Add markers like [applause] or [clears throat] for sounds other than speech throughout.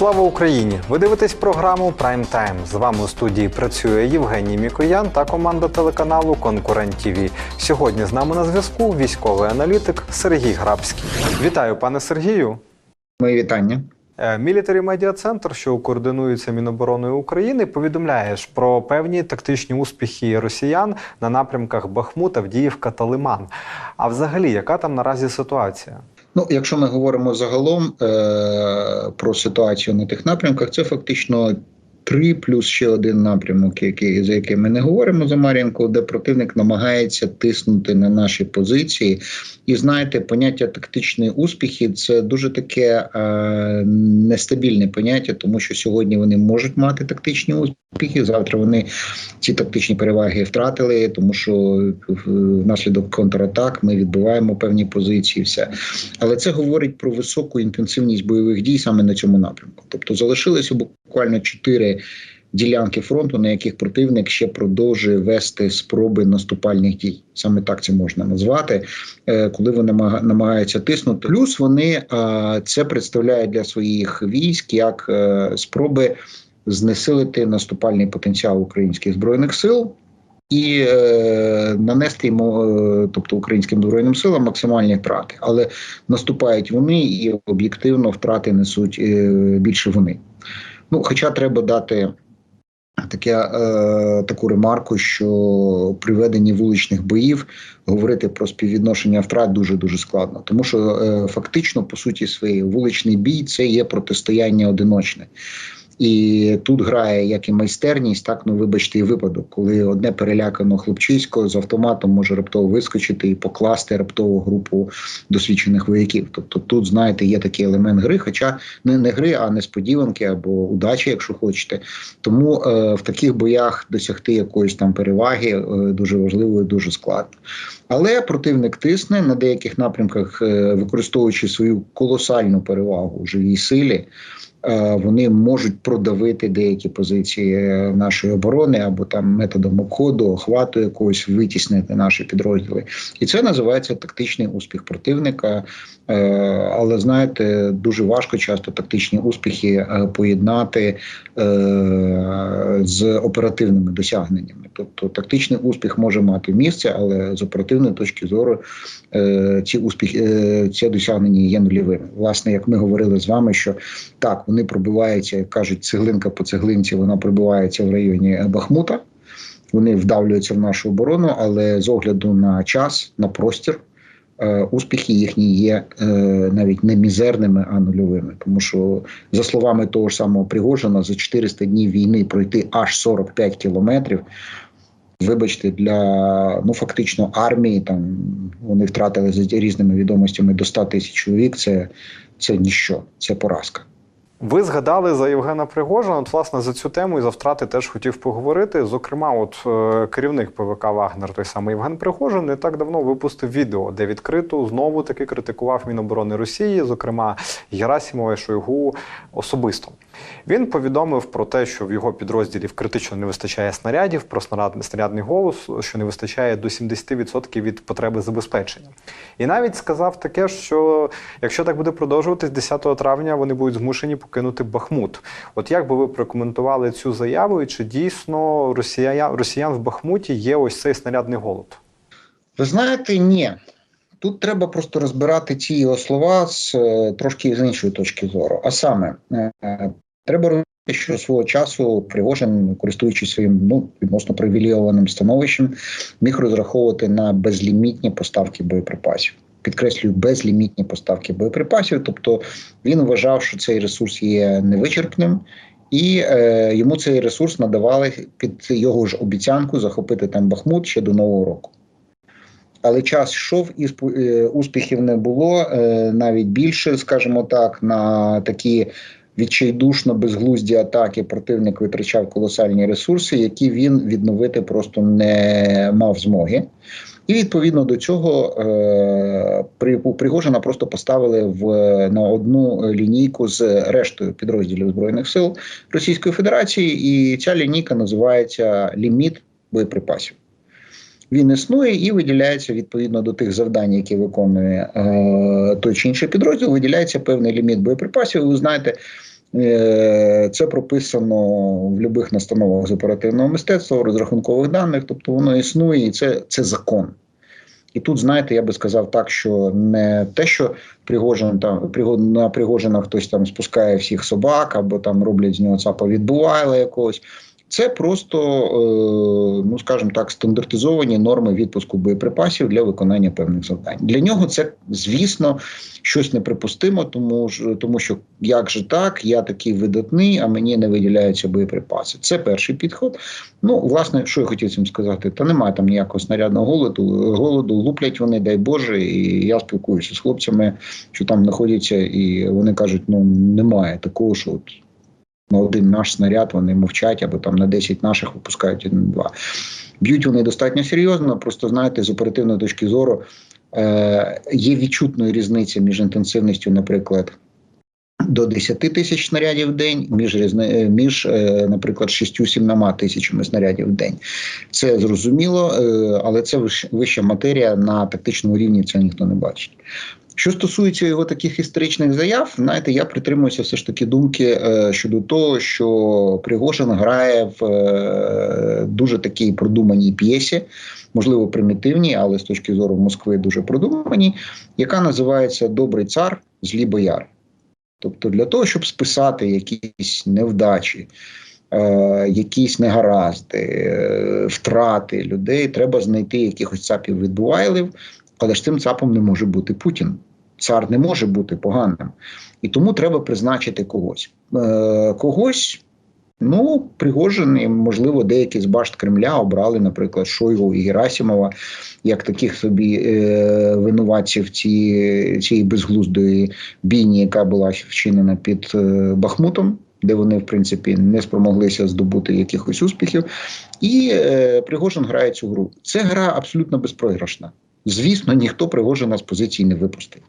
Слава Україні! Ви дивитесь програму Прайм Тайм. З вами у студії працює Євгеній Мікоян та команда телеканалу Конкурент ТІВІ. Сьогодні з нами на зв'язку військовий аналітик Сергій Грабський. Вітаю, пане Сергію. Мої вітання. Мілітарі Медіа Центр, що координується Мінобороною України, повідомляє ж про певні тактичні успіхи росіян на напрямках Бахмут, Авдіївка та Лиман. А взагалі, яка там наразі ситуація? Ну, якщо ми говоримо загалом е- про ситуацію на тих напрямках, це фактично три плюс ще один напрямок, який за який ми не говоримо за Мар'їнку, де противник намагається тиснути на наші позиції. І знаєте, поняття тактичні успіхи це дуже таке е- нестабільне поняття, тому що сьогодні вони можуть мати тактичні успіхи. Завтра вони ці тактичні переваги втратили, тому що внаслідок контратак ми відбиваємо певні позиції. Все, але це говорить про високу інтенсивність бойових дій саме на цьому напрямку. Тобто залишилося буквально чотири. Ділянки фронту, на яких противник ще продовжує вести спроби наступальних дій, саме так це можна назвати, коли вони намагаються тиснути. Плюс вони це представляють для своїх військ як спроби знесилити наступальний потенціал українських збройних сил. І е, нанести йому, е, тобто українським збройним силам, максимальні втрати, але наступають вони і об'єктивно втрати несуть е, більше вони. Ну, хоча треба дати таке, е, таку ремарку, що при веденні вуличних боїв говорити про співвідношення втрат дуже дуже складно, тому що е, фактично, по суті, своєї вуличний бій це є протистояння одиночне. І тут грає як і майстерність, так ну вибачте, і випадок, коли одне перелякано хлопчисько з автоматом може раптово вискочити і покласти раптову групу досвідчених вояків. Тобто тут, знаєте, є такий елемент гри, хоча не, не гри, а несподіванки або удачі, якщо хочете. Тому е, в таких боях досягти якоїсь там переваги е, дуже важливо і дуже складно. Але противник тисне на деяких напрямках, е, використовуючи свою колосальну перевагу у живій силі. Вони можуть продавити деякі позиції нашої оборони або там методом обходу, охвату якогось витіснити наші підрозділи, і це називається тактичний успіх противника. Але знаєте, дуже важко часто тактичні успіхи поєднати з оперативними досягненнями. Тобто тактичний успіх може мати місце, але з оперативної точки зору ці успіхи, ці досягнення є нульовими. Власне, як ми говорили з вами, що так вони пробиваються, як кажуть, цеглинка по цеглинці, вона пробивається в районі Бахмута. Вони вдавлюються в нашу оборону, але з огляду на час, на простір, успіхи їхні є навіть не мізерними, а нульовими. Тому що, за словами того ж самого Пригожина, за 400 днів війни пройти аж 45 кілометрів. Вибачте, для ну фактично армії там вони втратили за різними відомостями до 100 тисяч чоловік. Це це ніщо, це поразка. Ви згадали за Євгена Пригожина. От, власне, за цю тему і за втрати теж хотів поговорити. Зокрема, от е, керівник ПВК Вагнер, той самий Євген Пригожин, не так давно випустив відео, де відкрито знову таки критикував Міноборони Росії, зокрема Герасимова і Шойгу особисто. Він повідомив про те, що в його підрозділів критично не вистачає снарядів, про снарядний голос, що не вистачає до 70% від потреби забезпечення. І навіть сказав таке, що якщо так буде продовжуватись, 10 травня вони будуть змушені покинути Бахмут. От як би ви прокоментували цю заяву, і чи дійсно росіян, росіян в Бахмуті є ось цей снарядний голод? Ви знаєте, ні. Тут треба просто розбирати ці його слова з трошки з іншої точки зору. А саме, треба розуміти, що свого часу Пригожин, користуючись своїм ну відносно привілейованим становищем, міг розраховувати на безлімітні поставки боєприпасів. Підкреслюю, безлімітні поставки боєприпасів. Тобто він вважав, що цей ресурс є невичерпним, і е, йому цей ресурс надавали під його ж обіцянку захопити там Бахмут ще до нового року. Але час йшов, і успіхів не було навіть більше, скажімо так, на такі відчайдушно безглузді атаки. Противник витрачав колосальні ресурси, які він відновити просто не мав змоги. І відповідно до цього при Пригожина просто поставили в на одну лінійку з рештою підрозділів збройних сил Російської Федерації, і ця лінійка називається ліміт боєприпасів. Він існує і виділяється відповідно до тих завдань, які виконує е, той чи інший підрозділ. Виділяється певний ліміт боєприпасів. Ви знаєте, Е, Це прописано в будь-яких настановах з оперативного мистецтва, розрахункових даних, тобто воно існує, і це, це закон. І тут, знаєте, я би сказав так, що не те, що Пригожин там на Пригожина хтось там спускає всіх собак, або там роблять з нього цапа відбувайла якогось. Це просто, е, ну скажімо так, стандартизовані норми відпуску боєприпасів для виконання певних завдань. Для нього це, звісно, щось неприпустимо, тому ж тому, що як же так, я такий видатний, а мені не виділяються боєприпаси. Це перший підход. Ну, власне, що я хотів цим сказати? Та немає там ніякого снарядного голоду. Голоду луплять вони, дай Боже, і я спілкуюся з хлопцями, що там знаходяться, і вони кажуть: ну немає такого, що от на один наш снаряд вони мовчать, або там на 10 наших випускають один-два. Б'ють вони достатньо серйозно, просто знаєте, з оперативної точки зору е, є відчутною різниця між інтенсивністю, наприклад. До 10 тисяч снарядів в день, між між, е, наприклад, 6-7 тисячами снарядів в день. Це зрозуміло, е, але це вища матерія на тактичному рівні. Це ніхто не бачить. Що стосується його таких історичних заяв, знаєте, я притримуюся все ж таки думки е, щодо того, що Пригожин грає в е, дуже такій продуманій п'єсі, можливо, примітивній, але з точки зору Москви дуже продуманій, яка називається Добрий цар, злі бояри. Тобто, для того, щоб списати якісь невдачі, е, якісь негаразди, е, втрати людей, треба знайти якихось цапів відбувайлів, але ж цим цапом не може бути Путін. Цар не може бути поганим. І тому треба призначити когось. Е, когось, ну, Пригожин і, можливо, деякі з башт Кремля обрали, наприклад, Шойгу і Герасимова, як таких собі е, винуватців цієї безглуздої бійні, яка була вчинена під е, Бахмутом. Де вони, в принципі, не спромоглися здобути якихось успіхів, і е, Пригожин грає цю гру. Це гра абсолютно безпрограшна. Звісно, ніхто Пригожина з позиції не випустив.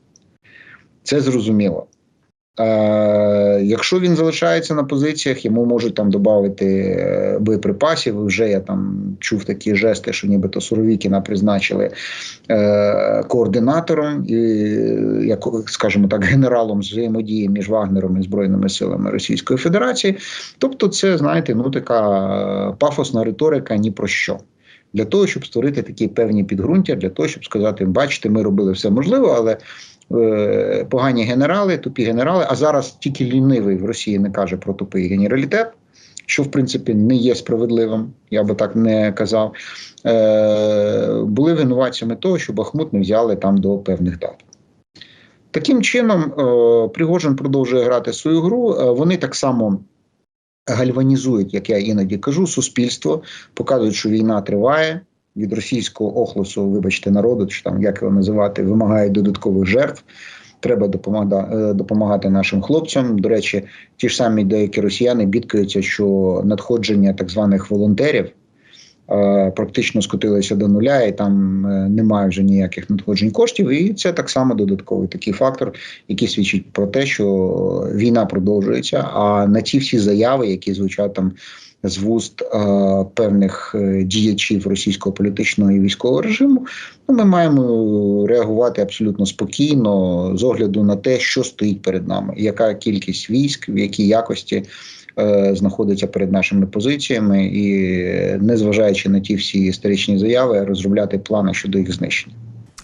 Це зрозуміло. Е, якщо він залишається на позиціях, йому можуть там додати е, боєприпасів. Вже я там чув такі жести, що нібито Суровікіна призначили е, координатором і, як скажімо так, генералом взаємодії між Вагнером і Збройними силами Російської Федерації. Тобто, це знаєте, ну така пафосна риторика ні про що. Для того, щоб створити такі певні підґрунтя, для того, щоб сказати, бачите, ми робили все можливе, але е, погані генерали, тупі генерали. А зараз тільки лінивий в Росії не каже про тупий генералітет, що в принципі не є справедливим, я би так не казав. Е, були винуватцями того, що Бахмут не взяли там до певних дат. Таким чином, е, Пригожин продовжує грати свою гру. Е, вони так само гальванізують, як я іноді кажу, суспільство, показують, що війна триває. Від російського охлосу, вибачте, народу, чи там як його називати, вимагають додаткових жертв. Треба допомагати, допомагати нашим хлопцям. До речі, ті ж самі деякі росіяни бідкаються, що надходження так званих волонтерів е, практично скотилися до нуля, і там е, немає вже ніяких надходжень коштів. І це так само додатковий такий фактор, який свідчить про те, що війна продовжується. А на ті всі заяви, які звучать там з вуст е, певних е, діячів російського політичного і військового режиму, ну ми маємо реагувати абсолютно спокійно з огляду на те, що стоїть перед нами, яка кількість військ, в якій якості. е, Знаходиться перед нашими позиціями, і е, незважаючи на ті всі історичні заяви, розробляти плани щодо їх знищення.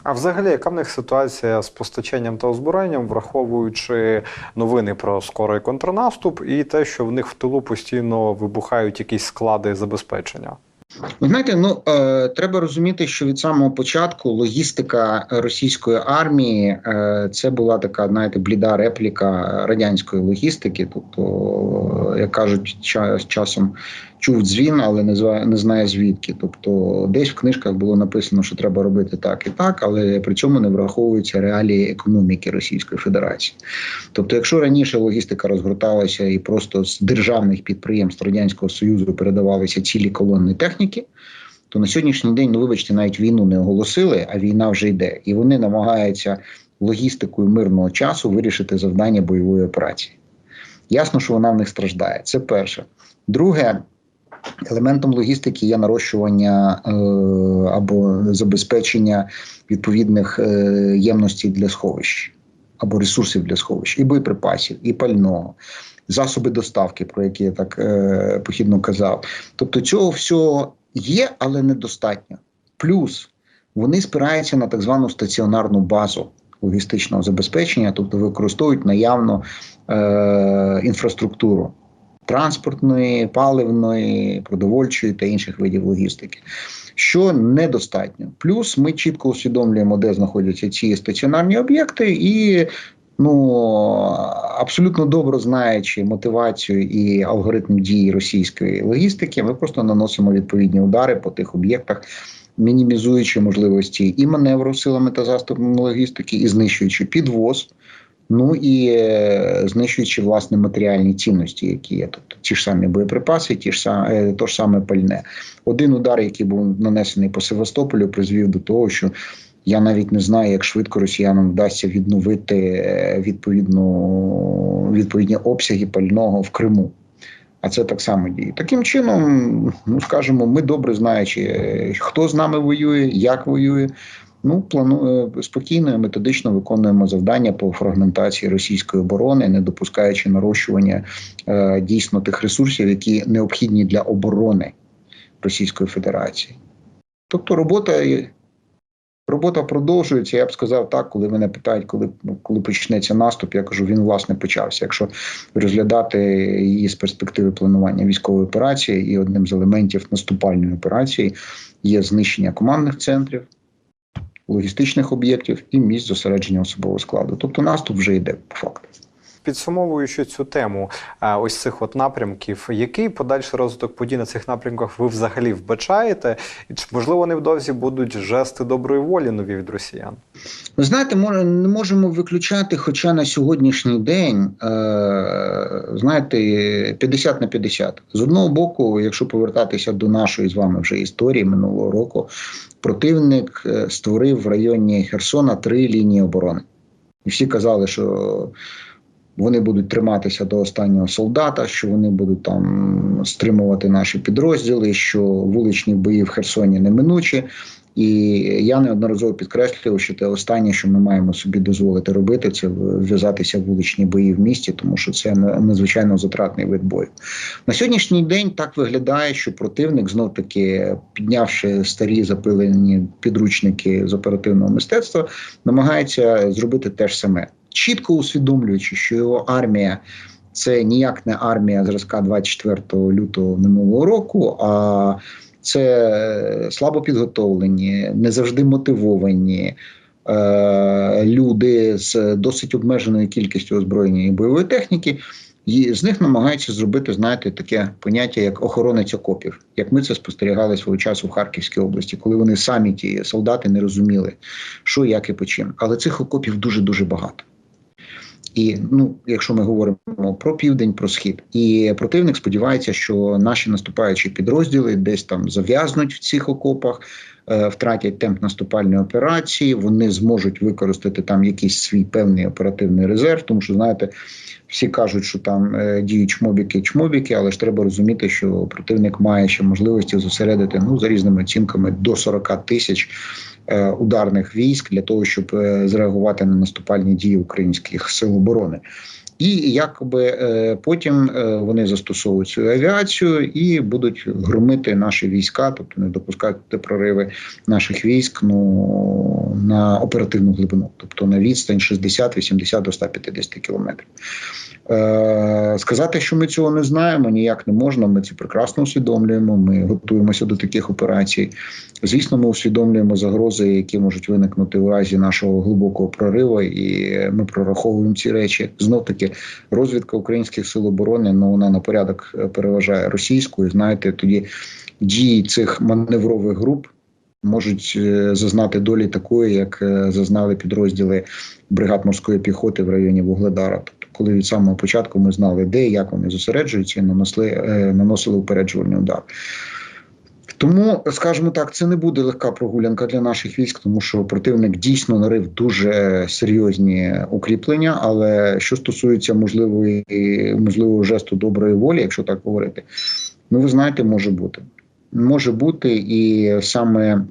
А взагалі, яка в них ситуація з постачанням та озброєнням, враховуючи новини про скорий контрнаступ і те, що в них в тилу постійно вибухають якісь склади забезпечення? Ви знаєте, ну е, треба розуміти, що від самого початку логістика російської армії е, це була така, знаєте, бліда репліка радянської логістики. Тобто, як кажуть, час, часом чув дзвін, але не не знає звідки. Тобто, десь в книжках було написано, що треба робити так і так, але при цьому не враховуються реалії економіки Російської Федерації. Тобто, якщо раніше логістика розгорталася і просто з державних підприємств радянського союзу передавалися цілі колонни техніки. То на сьогоднішній день, ну вибачте, навіть війну не оголосили, а війна вже йде, і вони намагаються логістикою мирного часу вирішити завдання бойової операції. Ясно, що вона в них страждає. Це перше. Друге, елементом логістики є нарощування е, або забезпечення відповідних е, ємностей для сховищ або ресурсів для сховищ, і боєприпасів, і пального. засоби доставки, про які я так е, похідно казав. Тобто цього всього є, але недостатньо. Плюс вони спираються на так звану стаціонарну базу логістичного забезпечення, тобто використовують наявну е, інфраструктуру транспортної, паливної, продовольчої та інших видів логістики. Що недостатньо. Плюс ми чітко усвідомлюємо, де знаходяться ці стаціонарні об'єкти, і ну абсолютно добре знаючи мотивацію і алгоритм дії російської логістики, ми просто наносимо відповідні удари по тих об'єктах, мінімізуючи можливості і маневру силами та засобами логістики, і знищуючи підвоз. Ну і е, знищуючи власне матеріальні цінності, які є, тобто ті ж самі боєприпаси, ті ж самі, е, то ж саме пальне. Один удар, який був нанесений по Севастополю, призвів до того, що я навіть не знаю, як швидко росіянам вдасться відновити е, відповідну відповідні обсяги пального в Криму. А це так само діє. Таким чином, ну скажімо, ми добре знаючи, е, хто з нами воює, як воює. Ну, плану спокійно і методично виконуємо завдання по фрагментації російської оборони, не допускаючи нарощування е, дійсно тих ресурсів, які необхідні для оборони Російської Федерації. Тобто робота робота продовжується. Я б сказав так, коли мене питають, коли ну, коли почнеться наступ, я кажу, він власне почався. Якщо розглядати її з перспективи планування військової операції, і одним з елементів наступальної операції є знищення командних центрів логістичних об'єктів і місць зосередження особового складу. Тобто наступ вже йде по факту. Підсумовуючи цю тему, ось цих от напрямків, який подальший розвиток подій на цих напрямках ви взагалі вбачаєте? І чи можливо невдовзі будуть жести доброї волі нові від росіян? Ви знаєте, не можемо виключати, хоча на сьогоднішній день е, знаєте, 50 на 50. з одного боку, якщо повертатися до нашої з вами вже історії минулого року, противник створив в районі Херсона три лінії оборони, і всі казали, що вони будуть триматися до останнього солдата, що вони будуть там стримувати наші підрозділи, що вуличні бої в Херсоні неминучі. І я неодноразово підкреслював, що те останнє, що ми маємо собі дозволити робити, це вв'язатися в вуличні бої в місті, тому що це надзвичайно затратний вид бою. На сьогоднішній день так виглядає, що противник знов таки піднявши старі запилені підручники з оперативного мистецтва, намагається зробити те ж саме чітко усвідомлюючи, що його армія це ніяк не армія зразка 24 лютого минулого року, а це слабо підготовлені, не завжди мотивовані. Е, люди з досить обмеженою кількістю озброєння і бойової техніки, і з них намагаються зробити, знаєте, таке поняття як охоронець окопів, як ми це спостерігали свого часу в Харківській області, коли вони самі ті солдати не розуміли, що, як і по чим. Але цих окопів дуже дуже багато. І ну, якщо ми говоримо про південь, про схід, і противник сподівається, що наші наступаючі підрозділи десь там зав'язнуть в цих окопах, е, втратять темп наступальної операції. Вони зможуть використати там якийсь свій певний оперативний резерв, тому що знаєте. Всі кажуть, що там е, діють чмобіки, чмобіки, але ж треба розуміти, що противник має ще можливості зосередити ну за різними оцінками до 40 тисяч ударних військ для того, щоб е, зреагувати на наступальні дії українських сил оборони. І якби е, потім вони застосовують свою авіацію і будуть громити наші війська, тобто не допускати прориви наших військ ну на оперативну глибину, тобто на відстань 60-80 до 150 кілометрів. Е, сказати, що ми цього не знаємо, ніяк не можна. Ми це прекрасно усвідомлюємо. Ми готуємося до таких операцій. Звісно, ми усвідомлюємо загрози, які можуть виникнути у разі нашого глибокого прориву, і ми прораховуємо ці речі. Знов таки розвідка українських сил оборони ну вона на порядок переважає російською. Знаєте, тоді дії цих маневрових груп. Можуть е, зазнати долі такої, як е, зазнали підрозділи бригад морської піхоти в районі Вугледара Тобто, коли від самого початку ми знали, де і як вони зосереджуються, і нанесли, е, наносили упереджувальний удар. Тому, скажімо так, це не буде легка прогулянка для наших військ, тому що противник дійсно нарив дуже серйозні укріплення. Але що стосується можливої можливого жесту доброї волі, якщо так говорити, ну ви знаєте, може бути. Може бути, і саме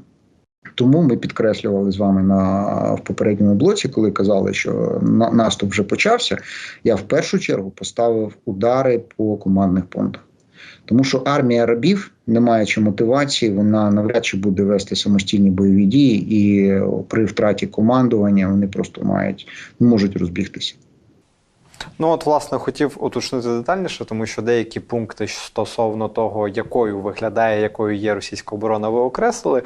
Тому ми підкреслювали з вами на в попередньому блоці, коли казали, що на, наступ вже почався. Я в першу чергу поставив удари по командних пунктах. Тому що армія рабів, не маючи мотивації, вона навряд чи буде вести самостійні бойові дії, і при втраті командування вони просто мають можуть розбігтися. Ну, от, власне, хотів уточнити детальніше, тому що деякі пункти стосовно того, якою виглядає, якою є російська оборона, ви окреслили.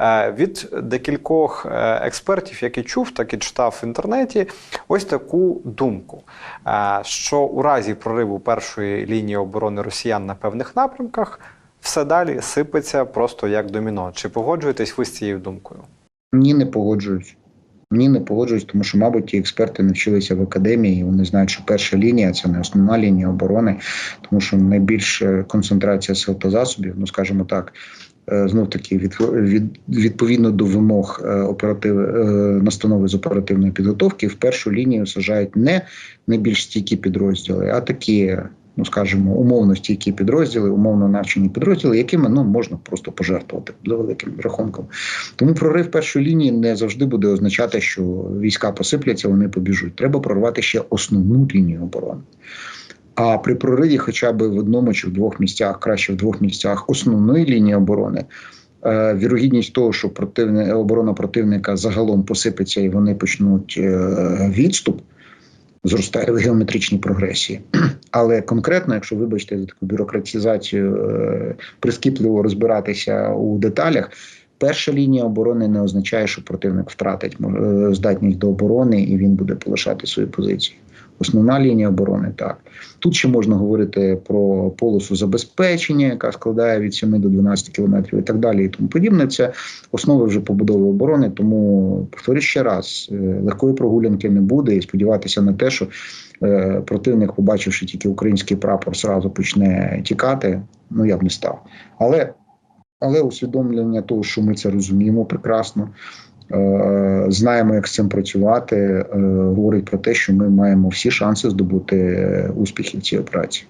Е, Від декількох е, експертів, які чув, так і читав в інтернеті, ось таку думку, е, що у разі прориву першої лінії оборони росіян на певних напрямках все далі сипеться просто як доміно. Чи погоджуєтесь ви з цією думкою? Ні, не погоджуюсь. Ні, не погоджуюсь, тому що, мабуть, ті експерти навчилися в академії. і Вони знають, що перша лінія це не основна лінія оборони, тому що найбільша концентрація сил та засобів, ну скажімо так, знов таки від, від, відповідно до вимог оператив настанови з оперативної підготовки, в першу лінію сажають не найбільш стійкі підрозділи, а такі. Ну, скажімо, умовно стійкі підрозділи, умовно навчені підрозділи, якими ну можна просто пожертвувати за великим рахунком. Тому прорив першої лінії не завжди буде означати, що війська посипляться, вони побіжуть. Треба прорвати ще основну лінію оборони. А при прориві, хоча б в одному чи в двох місцях, краще в двох місцях основної лінії оборони. Вірогідність того, що противне оборона противника загалом посипеться і вони почнуть відступ, зростає в геометричній прогресії. [clears throat] Але конкретно, якщо вибачте за таку бюрократизацію, прискіпливо розбиратися у деталях, перша лінія оборони не означає, що противник втратить здатність до оборони і він буде полишати свої позиції. Основна лінія оборони так. Тут ще можна говорити про полосу забезпечення, яка складає від 7 до 12 кілометрів і так далі. І тому подібне. Це основи вже побудови оборони. Тому повторюю ще раз, легкої прогулянки не буде, і сподіватися на те, що е, противник, побачивши тільки український прапор, зразу почне тікати. Ну я б не став. Але, але усвідомлення того, що ми це розуміємо прекрасно. Знаємо, як з цим працювати, говорить про те, що ми маємо всі шанси здобути успіхи в цій операції.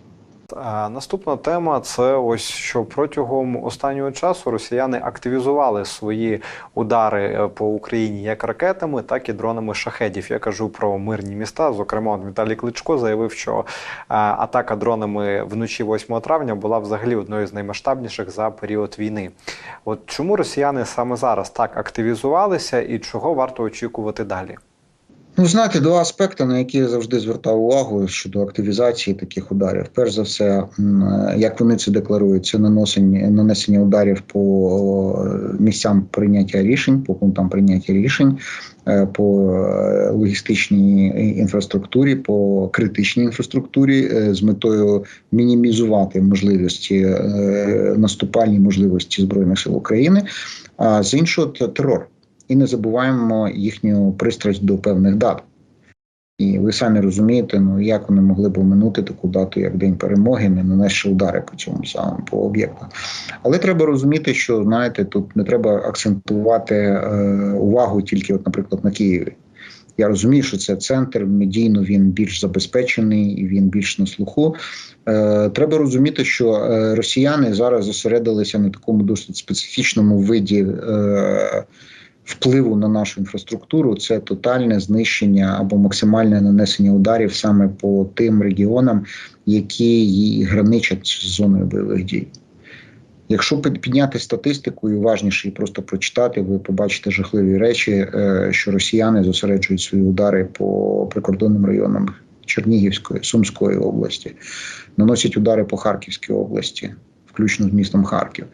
Наступна тема це ось що протягом останнього часу росіяни активізували свої удари по Україні як ракетами, так і дронами шахедів. Я кажу про мирні міста. Зокрема, Віталій Кличко заявив, що атака дронами вночі 8 травня була взагалі одною з наймасштабніших за період війни. От чому росіяни саме зараз так активізувалися, і чого варто очікувати далі? Ну, знаєте, два аспекти, на які я завжди звертав увагу щодо активізації таких ударів. Перш за все, як вони це декларують, це наносення нанесення ударів по місцям прийняття рішень, по пунктам прийняття рішень, по логістичній інфраструктурі, по критичній інфраструктурі з метою мінімізувати можливості наступальні можливості збройних сил України, а з іншого терор і не забуваємо їхню пристрасть до певних дат. І ви самі розумієте, ну як вони могли б оминути таку дату, як День перемоги, не нанесши удари по цьому самому по об'єкту. Але треба розуміти, що знаєте, тут не треба акцентувати е, увагу тільки, от, наприклад, на Києві. Я розумію, що це центр медійно він більш забезпечений і він більш на слуху. Е, Треба розуміти, що е, росіяни зараз зосередилися на такому досить специфічному виді. Е, впливу на нашу інфраструктуру це тотальне знищення або максимальне нанесення ударів саме по тим регіонам, які її граничать з зоною бойових дій. Якщо підняти статистику і уважніше і просто прочитати, ви побачите жахливі речі, що росіяни зосереджують свої удари по прикордонним районам Чернігівської, Сумської області, наносять удари по Харківській області, включно з містом Харків.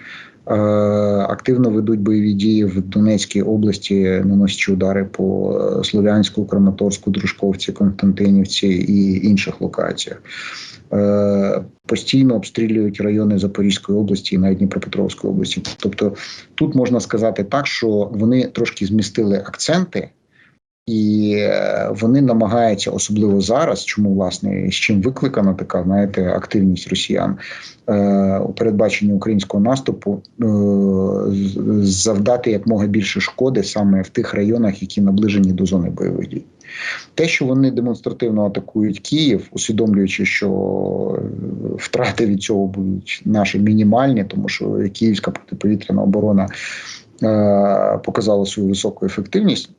Активно ведуть бойові дії в Донецькій області, наносячи удари по Слов'янську, Краматорську, Дружковці, Константинівці і інших локаціях. Постійно обстрілюють райони Запорізької області і навіть Дніпропетровської області. Тобто тут можна сказати так, що вони трошки змістили акценти. І вони намагаються, особливо зараз, чому власне з чим викликана така знаєте, активність росіян у передбаченні українського наступу, завдати якмога більше шкоди саме в тих районах, які наближені до зони бойових дій. Те, що вони демонстративно атакують Київ, усвідомлюючи, що втрати від цього будуть наші мінімальні, тому що Київська протиповітряна оборона е, показало свою високу ефективність,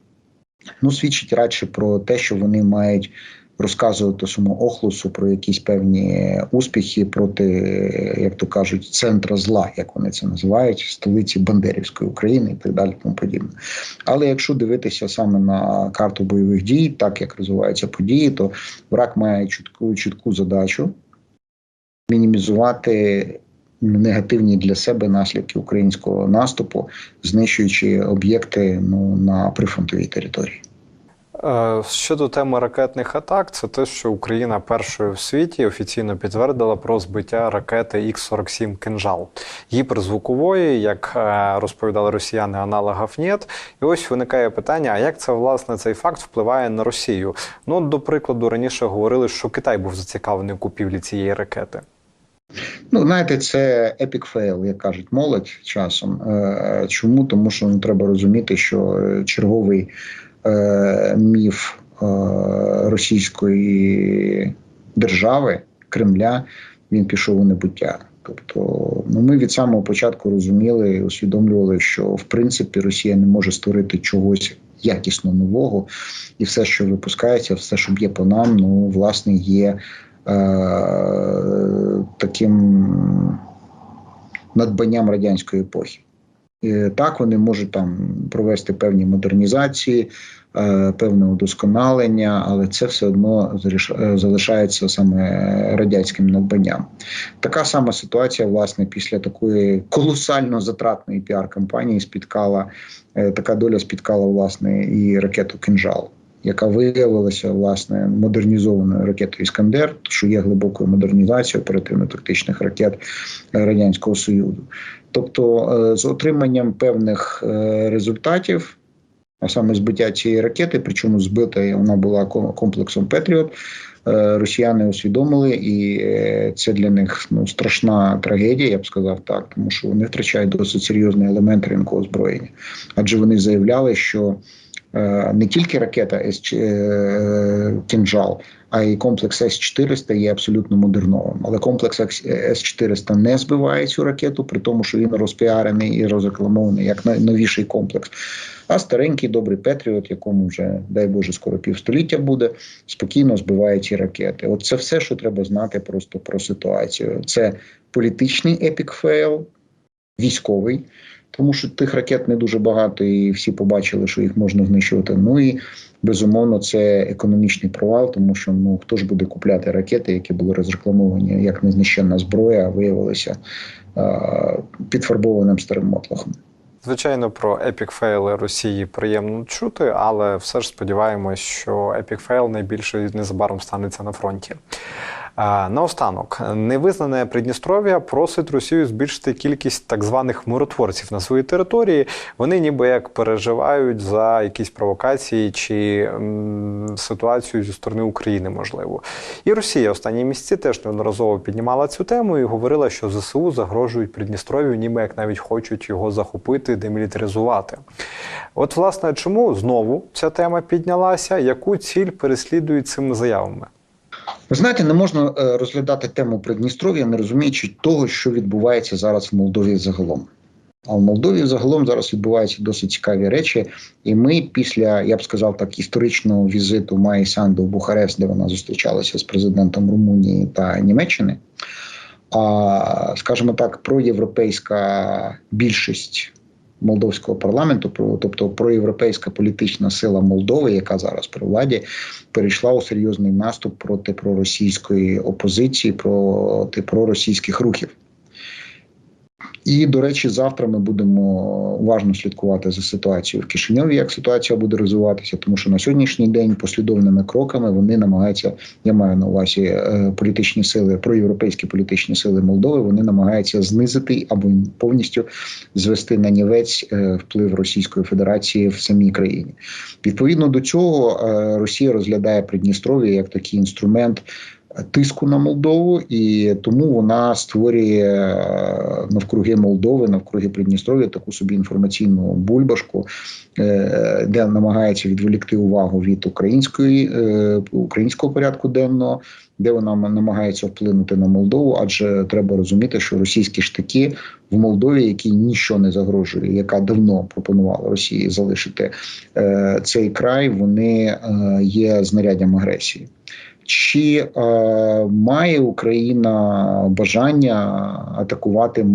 ну свідчить радше про те, що вони мають розказувати самому Охлусу про якісь певні успіхи проти, як то кажуть, центра зла, як вони це називають, столиці Бандерівської України і так далі. Тому подібне. Але якщо дивитися саме на карту бойових дій, так як розвиваються події, то враг має чітку чітку задачу мінімізувати негативні для себе наслідки українського наступу, знищуючи об'єкти ну на прифронтовій території. Е, Щодо теми ракетних атак, це те, що Україна першою в світі офіційно підтвердила про збиття ракети Х-47 «Кинжал» гіперзвукової, як е, розповідали росіяни, аналогів нет. І ось виникає питання: а як це власне цей факт впливає на Росію? Ну, до прикладу, раніше говорили, що Китай був зацікавлений у купівлі цієї ракети. Ну, знаєте, це епік фейл, як кажуть молодь часом. Е, Чому? Тому що ну, треба розуміти, що черговий е, міф е, російської держави Кремля він пішов у небуття. Тобто, ну ми від самого початку розуміли і усвідомлювали, що в принципі Росія не може створити чогось якісно нового, і все, що випускається, все, що б'є по нам, ну власне є таким надбанням радянської епохи. І так, вони можуть там провести певні модернізації, е, певне удосконалення, але це все одно е, залишається саме радянським надбанням. Така сама ситуація, власне, після такої колосально затратної піар-кампанії спіткала е, така доля спіткала власне і ракету Кинжал. Яка виявилася власне модернізованою ракетою Іскандер, що є глибокою модернізацією оперативно-тактичних ракет радянського союзу. Тобто, е, з отриманням певних е, результатів, а саме збиття цієї ракети, причому збита вона була комплексом Петріот. е, Росіяни усвідомили, і це для них ну страшна трагедія, я б сказав так, тому що вони втрачають досить серйозний елемент ринку озброєння, адже вони заявляли, що не тільки ракета С е, «Кінжал», а й комплекс С-400 є абсолютно модерновим. Але комплекс С-400 не збиває цю ракету, при тому, що він розпіарений і розрекламований як найновіший комплекс. А старенький добрий Петріот, якому вже, дай Боже, скоро півстоліття буде, спокійно збиває ці ракети. От це все, що треба знати просто про ситуацію. Це політичний епік фейл, військовий. Тому що тих ракет не дуже багато, і всі побачили, що їх можна знищувати. Ну і безумовно, це економічний провал, тому що ну хто ж буде купляти ракети, які були розрекламовані як незнищенна зброя, а виявилися е- підфарбованим старим мотлохом. Звичайно, про епік фейли Росії приємно чути, але все ж сподіваємось, що епік фейл найбільше незабаром станеться на фронті. Наостанок, невизнане Придністров'я просить Росію збільшити кількість так званих миротворців на своїй території. Вони ніби як переживають за якісь провокації чи ситуацію зі сторони України, можливо. І Росія останні місяці теж неодноразово піднімала цю тему і говорила, що ЗСУ загрожують Придністров'ю, ніби як навіть хочуть його захопити, демілітаризувати. От, власне, чому знову ця тема піднялася? Яку ціль переслідують цими заявами? Ви знаєте, не можна е, розглядати тему Придністров'я, не розуміючи того, що відбувається зараз в Молдові загалом. А в Молдові загалом зараз відбуваються досить цікаві речі. І ми після, я б сказав так, історичного візиту Майї Санду в Бухарест, де вона зустрічалася з президентом Румунії та Німеччини. А скажімо так, проєвропейська більшість молдовського парламенту, тобто проєвропейська політична сила Молдови, яка зараз при владі, перейшла у серйозний наступ проти проросійської опозиції, проти проросійських рухів. І, до речі, завтра ми будемо уважно слідкувати за ситуацією в Кишиньові, як ситуація буде розвиватися, тому що на сьогоднішній день послідовними кроками вони намагаються, я маю на увазі е, політичні сили, проєвропейські політичні сили Молдови, вони намагаються знизити або повністю звести на нівець е, вплив Російської Федерації в самій країні. Відповідно до цього, е, Росія розглядає Придністров'я як такий інструмент тиску на Молдову, і тому вона створює е, навкруги Молдови, навкруги Придністров'я таку собі інформаційну бульбашку, е, де намагається відволікти увагу від української е, українського порядку денного, де вона намагається вплинути на Молдову, адже треба розуміти, що російські штики в Молдові, які нічого не загрожує, яка давно пропонувала Росії залишити цей край, вони є знаряддям агресії. Чи е, має Україна бажання атакувати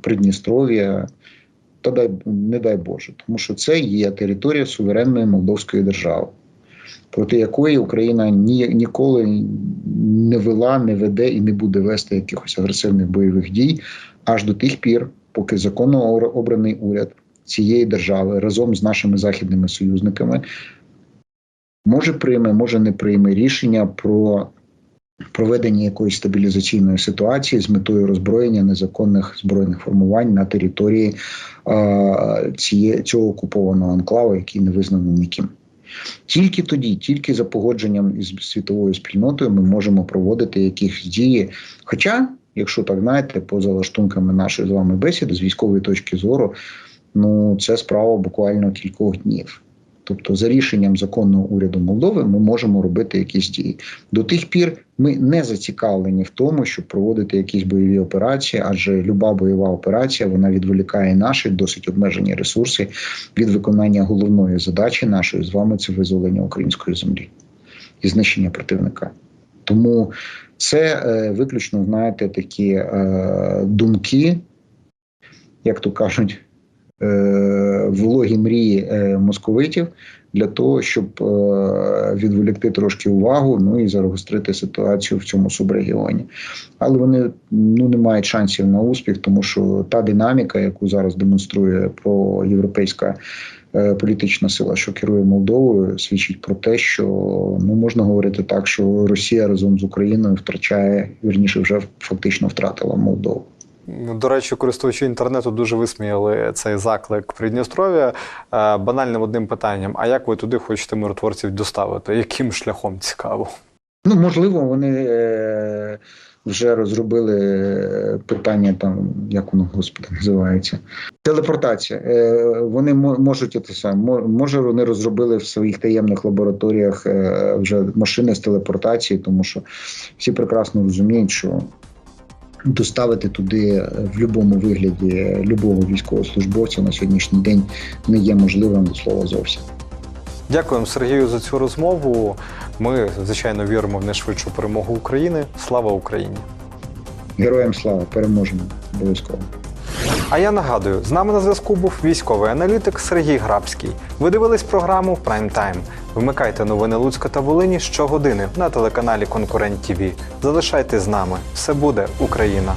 Придністров'я? Та дай не дай Боже, тому що це є територія суверенної Молдовської держави, проти якої Україна ні, ніколи не вела, не веде і не буде вести якихось агресивних бойових дій аж до тих пір, поки законно обраний уряд цієї держави разом з нашими західними союзниками може прийме, може не прийме рішення про проведення якоїсь стабілізаційної ситуації з метою роззброєння незаконних збройних формувань на території е, ціє, цього окупованого анклаву, який не визнаний ніким. Тільки тоді, тільки за погодженням із світовою спільнотою, ми можемо проводити якісь дії. Хоча, якщо так знаєте, поза лаштунками нашої з вами бесіди, з військової точки зору, ну це справа буквально кількох днів. Тобто, за рішенням законного уряду Молдови, ми можемо робити якісь дії. До тих пір ми не зацікавлені в тому, щоб проводити якісь бойові операції, адже люба бойова операція вона відволікає наші досить обмежені ресурси від виконання головної задачі нашої з вами це визволення української землі і знищення противника. Тому це е, виключно, знаєте, такі е, думки, як то кажуть, вологі мрії е, московитів для того, щоб е, відволікти трошки увагу, ну і загострити ситуацію в цьому субрегіоні. Але вони ну не мають шансів на успіх, тому що та динаміка, яку зараз демонструє проєвропейська е, політична сила, що керує Молдовою, свідчить про те, що ну можна говорити так, що Росія разом з Україною втрачає вірніше, вже фактично втратила Молдову. До речі, користувачі інтернету дуже висміяли цей заклик Придністров'я е, банальним одним питанням: а як ви туди хочете миротворців доставити? Яким шляхом цікаво? Ну можливо, вони е, вже розробили е, питання там, як воно господи називається. Телепортація. Вони можуть це саме. Може, вони розробили в своїх таємних лабораторіях вже машини з телепортації, тому що всі прекрасно розуміють, що доставити туди е, в будь-якому вигляді любого військовослужбовця на сьогоднішній день не є можливим до слова зовсім. Дякуємо Сергію за цю розмову. Ми, звичайно, віримо в найшвидшу перемогу України. Слава Україні! Героям слава, переможемо обов'язково. А я нагадую, з нами на зв'язку був військовий аналітик Сергій Грабський. Ви дивились програму Прайм Тайм. Вмикайте новини Луцька та Волині щогодини на телеканалі Конкурент ТІВІ. Залишайтесь з нами. Все буде Україна!